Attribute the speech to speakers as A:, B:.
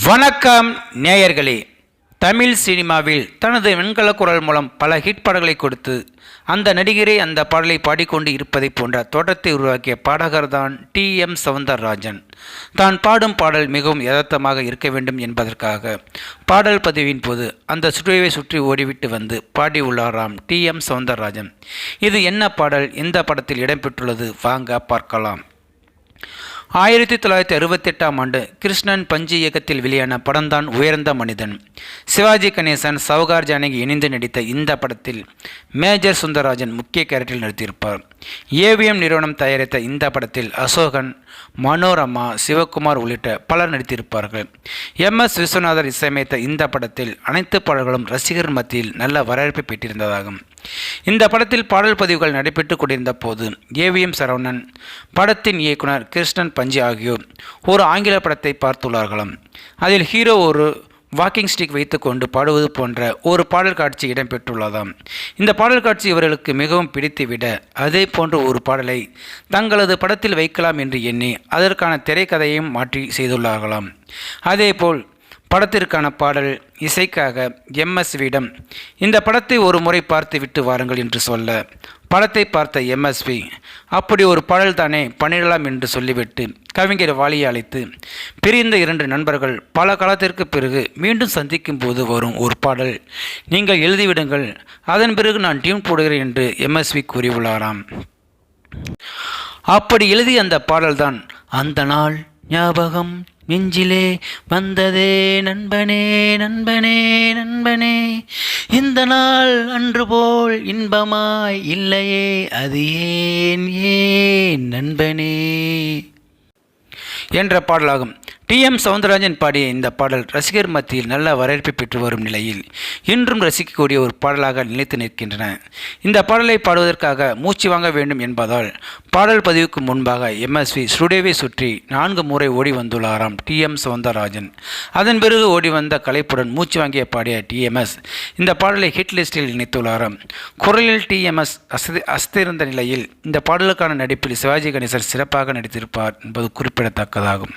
A: வணக்கம் நேயர்களே. தமிழ் சினிமாவில் தனது வெண்கல குரல் மூலம் பல ஹிட் பாடல்களை கொடுத்து அந்த நடிகரே அந்த பாடலை பாடிக்கொண்டு இருப்பதை போன்ற தோற்றத்தை உருவாக்கிய பாடகர்தான் டி. எம். சவுந்தரராஜன். தான் பாடும் பாடல் மிகவும் யதார்த்தமாக இருக்க வேண்டும் என்பதற்காக பாடல் பதிவின் போது அந்த சுற்றுவை சுற்றி ஓடிவிட்டு வந்து பாடியுள்ளாராம் டி. எம். சவுந்தரராஜன். இது என்ன பாடல்? எந்த படத்தில் இடம்பெற்றுள்ளது? வாங்க பார்க்கலாம். ஆயிரத்தி தொள்ளாயிரத்தி அறுபத்தெட்டாம் ஆண்டு கிருஷ்ணன் பஞ்சு இயக்கத்தில் வெளியான படம்தான் உயர்ந்த மனிதன். சிவாஜி கணேசன் சவுகார் ஜானகி இணைந்து நடித்த இந்த படத்தில் மேஜர் சுந்தரராஜன் முக்கிய கேரக்டரில் நடித்திருப்பார். ஏவிஎம் நிறுவனம் தயாரித்த இந்த படத்தில் அசோகன் மனோரமா சிவகுமார் உள்ளிட்ட பலர் நடித்திருப்பார்கள். எம் எஸ் விஸ்வநாதர் இசையமைத்த இந்த படத்தில் அனைத்து பாடல்களும் ரசிகர் மத்தியில் நல்ல வரவேற்பை பெற்றிருந்ததாகும். இந்த படத்தில் பாடல் பதிவுகள் நடைபெற்று கொண்டிருந்த போது ஏவிஎம் சரவணன் படத்தின் இயக்குனர் கிருஷ்ணன் பஞ்சு ஆகியோர் ஒரு ஆங்கில படத்தை பார்த்துள்ளார்களாம். அதில் ஹீரோ ஒரு வாக்கிங் ஸ்டிக் வைத்துக்கொண்டு பாடுவது போன்ற ஒரு பாடல் காட்சி இடம்பெற்றுள்ளதாம். இந்த பாடல் காட்சி இவர்களுக்கு மிகவும் பிடித்துவிட அதே போன்ற ஒரு பாடலை தங்களது படத்தில் வைக்கலாம் என்று எண்ணி அதற்கான திரைக்கதையும் மாற்றி செய்துள்ளார்களாம். அதேபோல் படத்திற்கான பாடல் இசைக்காக எம்எஸ்வியிடம் இந்த படத்தை ஒரு முறை பார்த்து விட்டு வாருங்கள் என்று சொல்ல படத்தை பார்த்த எம்எஸ்வி அப்படி ஒரு பாடல் தானே பண்ணிடலாம் என்று சொல்லிவிட்டு கவிஞர் வாலியை அழைத்து பிரிந்த இரண்டு நண்பர்கள் பல காலத்திற்கு பிறகு மீண்டும் சந்திக்கும் போது வரும் ஒரு பாடல். நீங்கள் எழுதிவிடுங்கள். அதன் பிறகு நான் டியூன் போடுகிறேன் என்று எம்எஸ்வி கூறியுள்ளாராம். அப்படி எழுதிய அந்த பாடல்தான் அந்த நாள் ஞாபகம் நெஞ்சிலே வந்ததே நண்பனே நண்பனே நண்பனே. இந்த நாள் அன்று போல் இன்பமாய் இல்லையே அது ஏன் ஏன் நண்பனே? என்ற பாடலாகும். டி எம் சவுந்தரராஜன் பாடிய இந்த பாடல் ரசிகர் மத்தியில் நல்ல வரவேற்பை பெற்று வரும் நிலையில் இன்றும் ரசிக்கக்கூடிய ஒரு பாடலாக நிலைத்து நிற்கின்றன. இந்த பாடலை பாடுவதற்காக மூச்சு வாங்க வேண்டும் என்பதால் பாடல் பதிவுக்கு முன்பாக எம்எஸ்வி ஸ்டுடியோவை சுற்றி நான்கு முறை ஓடி வந்துள்ளாராம் டி எம் சவுந்தரராஜன். அதன் பிறகு ஓடி வந்த கலைப்புடன் மூச்சு வாங்கிய பாடிய டிஎம்எஸ் இந்த பாடலை ஹிட் லிஸ்டில் இணைத்துள்ளாராம். குரலில் டிஎம்எஸ் அசதி அஸ்திருந்த நிலையில் இந்த பாடலுக்கான நடிப்பில் சிவாஜி கணேசர் சிறப்பாக நடித்திருப்பார் என்பது குறிப்பிடத்தக்கதாகும்.